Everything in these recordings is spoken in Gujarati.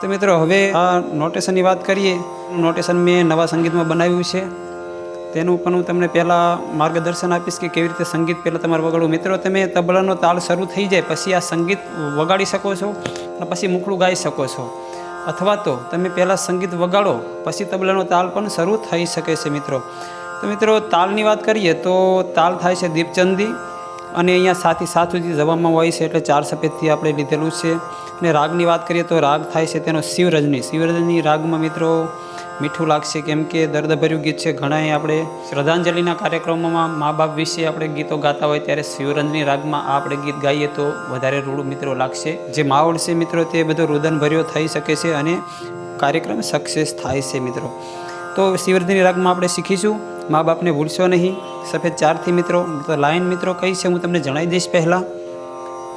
તો મિત્રો, હવે આ નોટેશનની વાત કરીએ. નોટેશન મેં નવા સંગીતમાં બનાવ્યું છે. તેનું પણ હું તમને પહેલાં માર્ગદર્શન આપીશ કે કેવી રીતે સંગીત પહેલાં તમારે વગાડવું. મિત્રો, તમે તબલાનો તાલ શરૂ થઈ જાય, પછી આ સંગીત વગાડી શકો છો અને પછી મૂકડું ગાઈ શકો છો. અથવા તો તમે પહેલાં સંગીત વગાડો, પછી તબલાનો તાલ પણ શરૂ થઈ શકે છે, મિત્રો. તો મિત્રો, તાલની વાત કરીએ તો તાલ થાય છે દીપચંદી અને અહીંયા સાથી સાત સુધી જવામાં હોય છે, એટલે ચાર સફેદથી આપણે લીધેલું છે. અને રાગની વાત કરીએ તો રાગ થાય છે તેનો શિવરજની. શિવરજની રાગમાં મિત્રો મીઠું લાગશે કેમ કે દર્દભર્યું ગીત છે. ઘણાએ આપણે શ્રદ્ધાંજલિના કાર્યક્રમોમાં મા બાપ વિશે આપણે ગીતો ગાતા હોય ત્યારે શિવરંજની રાગમાં આ આપણે ગીત ગાઈએ તો વધારે રૂડું મિત્રો લાગશે. જે માહોલ છે મિત્રો તે બધો રુદનભર્યો થઈ શકે છે અને કાર્યક્રમ સક્સેસ થાય છે મિત્રો. તો શિવરંજની રાગમાં આપણે શીખીશું. મા બાપને ભૂલશો નહીં. સફેદ ચારથી મિત્રો, તો લાઈન મિત્રો કઈ છે હું તમને જણાવી દઈશ પહેલાં.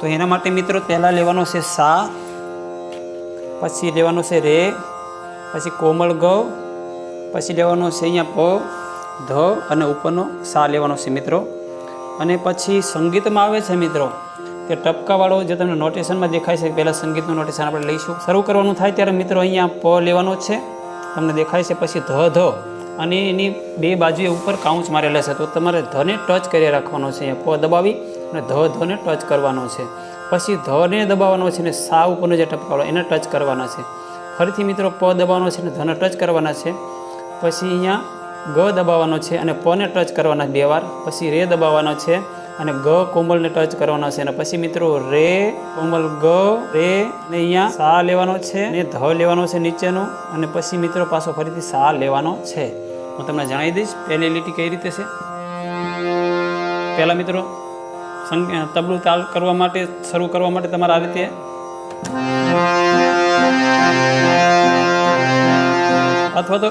તો એના માટે મિત્રો પહેલાં લેવાનો છે સા, પછી લેવાનો છે રે, પછી કોમળ ગ, પછી લેવાનો છે અહીંયા પ ધ અને ઉપરનો સા લેવાનો છે મિત્રો. અને પછી સંગીતમાં આવે છે મિત્રો તે ટપકાવાળો જે તમને નોટેશનમાં દેખાય છે, પહેલાં સંગીતનું નોટેશન આપણે લઈશું. શરૂ કરવાનું થાય ત્યારે મિત્રો અહીંયા પ લેવાનો છે, તમને દેખાય છે, પછી ધ ધ. અને એની બે બાજુએ ઉપર કાઉચ મારેલા છે. તો તમારે ધને ટચ કરી રાખવાનો છે. અહીંયા પ દબાવી અને ધ ધને ટચ કરવાનો છે. પછી ધને દબાવવાનો છે ને સા ઉપરનો જે ટપકાવડો એને ટચ કરવાના છે. ફરીથી મિત્રો પ દબાવવાનો છે અને ધને ટચ કરવાના છે. પછી અહીંયા ગ દબાવવાનો છે અને પને ટચ કરવાના બે વાર. પછી રે દબાવવાનો છે. અને ગ કોમલને ટચ કરવાનો છે. અને પછી મિત્રો રે, કોમલ ગ, રે ને અહીંયા સા લેવાનો છે ને ધ લેવાનો છે નીચેનો. અને પછી મિત્રો પાછો ફરીથી સા લેવાનો છે. હું તમને જણાવી દઈશ પહેલી લીટી કઈ રીતે છે. પહેલાં મિત્રો તબલું તાલ કરવા માટે, શરૂ કરવા માટે તમારે આ રીતે અથવા તો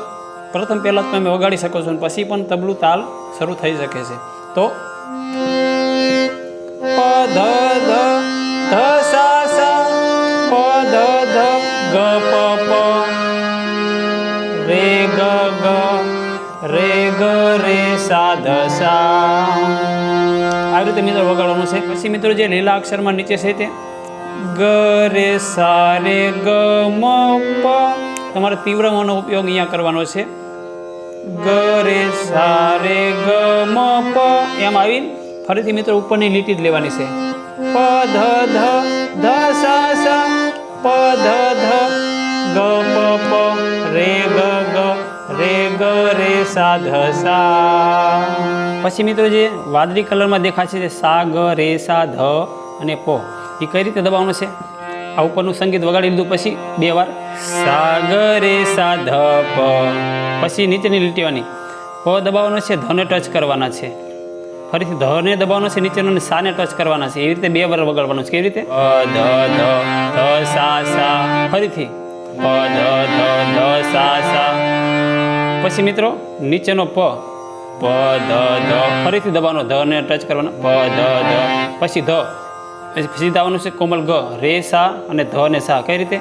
પ્રથમ પહેલાં તમે વગાડી શકો છો અને પછી પણ તબલું તાલ શરૂ થઈ શકે છે. તો પ સા સા પ પ રે ગ ગ રે ગ રે સા આવી રીતે મિત્રો વગાડવાનું છે. પછી મિત્રો જે લીલા અક્ષરમાં નીચે છે તે, ગ, રે, સા, રે, ગ, મ, પ. તમારે તીવ્રમનો ઉપયોગ અહીંયા કરવાનો છે. ગ, રે, સા, રે, ગ, મ, પ. એમ આવીને ફરીથી મિત્રો ઉપરની લીટી જ લેવાની છે. પ, ધ ધ ધ, સા સા, પ, ધ ધ, ગ, પ પ, રે, ગ ગ, રે ગ, રે, સા, ધ, સા. પછી મિત્રો જે વાદળી કલરમાં દેખાશે છે સા, ગ, રે, સા, ધ અને પ. એ કઈ રીતે દબાવવાનું છે? આ ઉપરનું સંગીત વગાડી લીધું પછી બે વાર. સા, ગ, રે, સા, ધ, પ. પછી નીચેની લીટીવાની પ દબાવવાનો છે, ધને ટચ કરવાના છે. ફરીથી ધને દબાવવાનો છે નીચેનો સા સાને ટચ કરવાના છે. એવી રીતે બે વાર વગાડવાનું છે. કેવી રીતે? ધ ધ ધ સા સા. ફરીથી. પ ધ ધ ધ સા સા. પછી મિત્રો નીચેનો પ. પ ધ ધ. ફરીથી દબાવવાનો ધ ને ટચ કરવાનો. પ ધ ધ. પછી ધ. પછી સીધા આવવાનું છે કોમલ ગ. રે સા અને ધ ને સા. કઈ રીતે?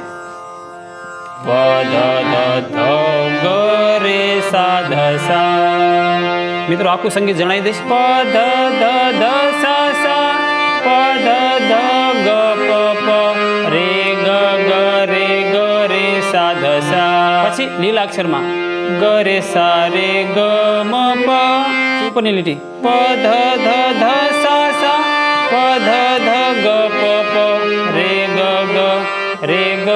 પ ધ ધ ધ. ગ રે સા ધ સા. મિત્રો, આખું સંગીત જણાવી દઈશ. પ, ધ ધ ધ, સા સા. પ, ધ ધ, ગ, પ પ. રે, ગ ગ, રે ગ, રે, સા, ધ, સા. પછી લીલા અક્ષરમાં. ગ, રે, સા, રે, ગ, મ, પ. ઉપરની લીટી. પ, ધ ધ ધ, સા સા. પ, ધ ધ, ગ, પ પ. રે, ગ ગ, રે ગ,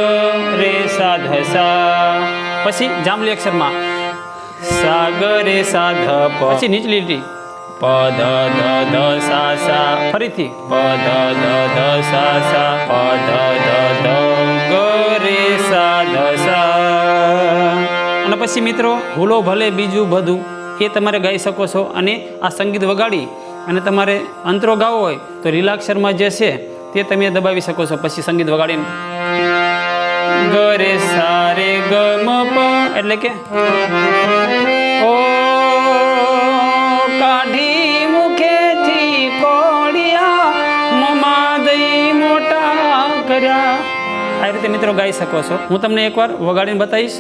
રે, સા, ધ, સા. પછી જાંબલી અક્ષરમાં. સા સાધ પછી નીચલી લીટી. પ ધ ધ સા સા. ફરીથી. પ ધ ધ સા સા. પ ધ ધ ગ રે સા. ધ સા અને પછી મિત્રો ભૂલો ભલે બીજું બધું એ તમારે ગાઈ શકો છો અને આ સંગીત વગાડી અને તમારે અંતરો ગાવો હોય તો રિલાક્ષરમાં જે છે તે તમે દબાવી શકો છો. પછી સંગીત વગાડીને. ગ રે સા રે ગ મ પ. એટલે કે? કાઢી મુખેથી કોડિયા મમા મોટા કર્યા. આ રીતે મિત્રો ગાઈ શકો છો. હું તમને એકવાર વગાડીને બતાવીશ.